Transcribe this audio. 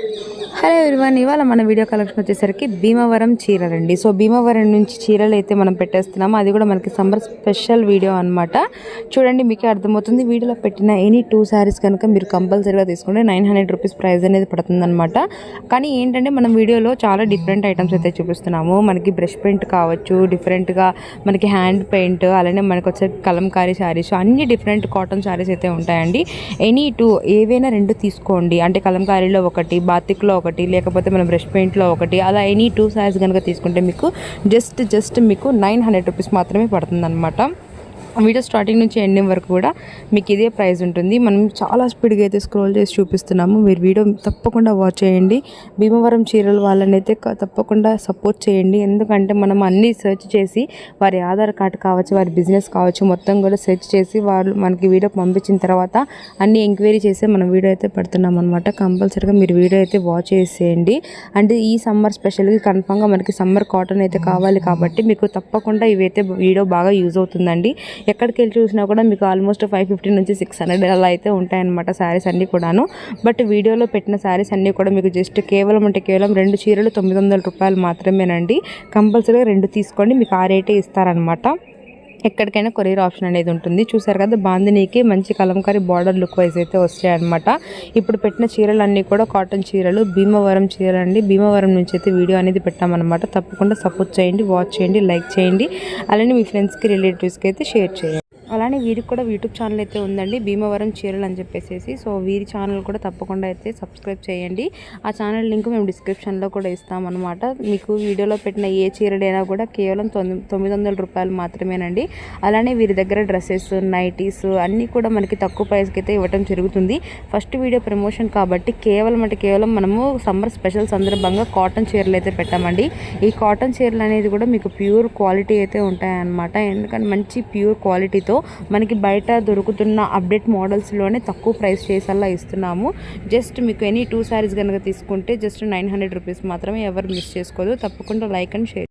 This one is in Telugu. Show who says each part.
Speaker 1: హలో ఎవరివన్ ఇవాళ మన వీడియో కలెక్షన్ వచ్చేసరికి భీమవరం చీరలండి. సో భీమవరం నుంచి చీరలు అయితే మనం పెట్టేస్తున్నాము. అది కూడా మనకి సమ్మర్ స్పెషల్ వీడియో అన్నమాట. చూడండి మీకే అర్థమవుతుంది. వీడియోలో పెట్టిన ఎనీ టూ శారీస్ కనుక మీరు కంపల్సరీగా తీసుకుంటే నైన్ హండ్రెడ్ రూపీస్ ప్రైస్ అనేది పడుతుందన్నమాట. కానీ ఏంటంటే మనం వీడియోలో చాలా డిఫరెంట్ ఐటమ్స్ అయితే చూపిస్తున్నాము. మనకి బ్రష్ పెయింట్ కావచ్చు డిఫరెంట్గా మనకి హ్యాండ్ పెయింట్ అలానే మనకు వచ్చే కలంకారీ శారీస్ అన్ని డిఫరెంట్ కాటన్ శారీస్ అయితే ఉంటాయండి. ఎనీ టూ ఏవైనా రెండు తీసుకోండి. అంటే కలంకారీలో ఒకటి బాతిక్లో ఒకటి లేకపోతే మనం బ్రష్ పెయింట్లో ఒకటి అలా ఎనీ టూ శారీస్ కనుక తీసుకుంటే మీకు జస్ట్ జస్ట్ మీకు నైన్ హండ్రెడ్ రూపీస్ మాత్రమే పడుతుంది వీడియో స్టార్టింగ్ నుంచి ఎండింగ్ వరకు కూడా మీకు ఇదే ప్రైస్ ఉంటుంది. మనం చాలా స్పీడ్గా అయితే స్క్రోల్ చేసి చూపిస్తున్నాము. మీరు వీడియో తప్పకుండా వాచ్ చేయండి. భీమవరం చీరల వాళ్ళని అయితే తప్పకుండా సపోర్ట్ చేయండి. ఎందుకంటే మనం అన్నీ సెర్చ్ చేసి వారి ఆధార్ కార్డు కావచ్చు వారి బిజినెస్ కావచ్చు మొత్తం కూడా సెర్చ్ చేసి వాళ్ళు మనకి వీడియో పంపించిన తర్వాత అన్ని ఎంక్వైరీ చేసి మనం వీడియో అయితే పెడుతున్నాం అనమాట కంపల్సరీగా మీరు వీడియో అయితే వాచ్ చేసేయండి. అంటే ఈ సమ్మర్ స్పెషల్గా కన్ఫామ్గా మనకి సమ్మర్ కాటన్ అయితే కావాలి కాబట్టి మీకు తప్పకుండా ఇవైతే వీడియో బాగా యూజ్ అవుతుందండి. ఎక్కడికి వెళ్ళి చూసినా కూడా మీకు ఆల్మోస్ట్ ఫైవ్ ఫిఫ్టీ నుంచి సిక్స్ హండ్రెడ్ అలా అయితే ఉంటాయన్నమాట శారీస్ అన్నీ కూడాను. బట్ వీడియోలో పెట్టిన శారీస్ అన్నీ కూడా మీకు జస్ట్ కేవలం అంటే కేవలం రెండు చీరలు తొమ్మిది వందల రూపాయలు మాత్రమేనండి. కంపల్సరీగా రెండు తీసుకోండి మీకు ఆ రేటే ఇస్తారనమాట ఎక్కడికైనా కొరియర్ ఆప్షన్ అనేది ఉంటుంది. చూసారు కదా బాందినీకి మంచి కలంకారీ బార్డర్ లుక్ వైజ్ అయితే వస్తాయి అనమాట ఇప్పుడు పెట్టిన చీరలు అన్నీ కూడా కాటన్ చీరలు భీమవరం చీరలు అండి భీమవరం నుంచి అయితే వీడియో అనేది పెట్టామన్నమాట. తప్పకుండా సపోర్ట్ చేయండి వాచ్ చేయండి లైక్ చేయండి. అలానే మీ ఫ్రెండ్స్కి రిలేటివ్స్కి అయితే షేర్ చేయండి. అలానే వీరికి కూడా యూట్యూబ్ ఛానల్ అయితే ఉందండి. భీమవరం చీరలు అని చెప్పేసి సో వీరి ఛానల్ కూడా తప్పకుండా అయితే సబ్స్క్రైబ్ చేయండి. ఆ ఛానల్ లింక్ మేము డిస్క్రిప్షన్లో కూడా ఇస్తామన్నమాట. మీకు వీడియోలో పెట్టిన ఏ చీరడైనా కూడా కేవలం తొమ్మిది తొమ్మిది వందల రూపాయలు మాత్రమేనండి. అలానే వీరి దగ్గర డ్రెస్సెస్ నైటీస్ అన్నీ కూడా మనకి తక్కువ ప్రైస్కి అయితే ఇవ్వటం జరుగుతుంది. ఫస్ట్ వీడియో ప్రమోషన్ కాబట్టి కేవలం అంటే కేవలం మనము సమ్మర్ స్పెషల్ సందర్భంగా కాటన్ చీరలు అయితే పెట్టామండి. ఈ కాటన్ చీరలు అనేది కూడా మీకు ప్యూర్ క్వాలిటీ అయితే ఉంటాయన్నమాట. ఎందుకంటే మంచి ప్యూర్ క్వాలిటీతో మనకి బయట దొరుకుతున్న అప్డేట్ మోడల్స్లోనే తక్కువ ప్రైస్ చేసేలా ఇస్తున్నాము. జస్ట్ మీకు ఎనీ టూ శారీస్ కనుక తీసుకుంటే జస్ట్ నైన్ హండ్రెడ్ రూపీస్ మాత్రమే ఎవరు మిస్ చేసుకోదు. తప్పకుండా లైక్ అండ్ షేర్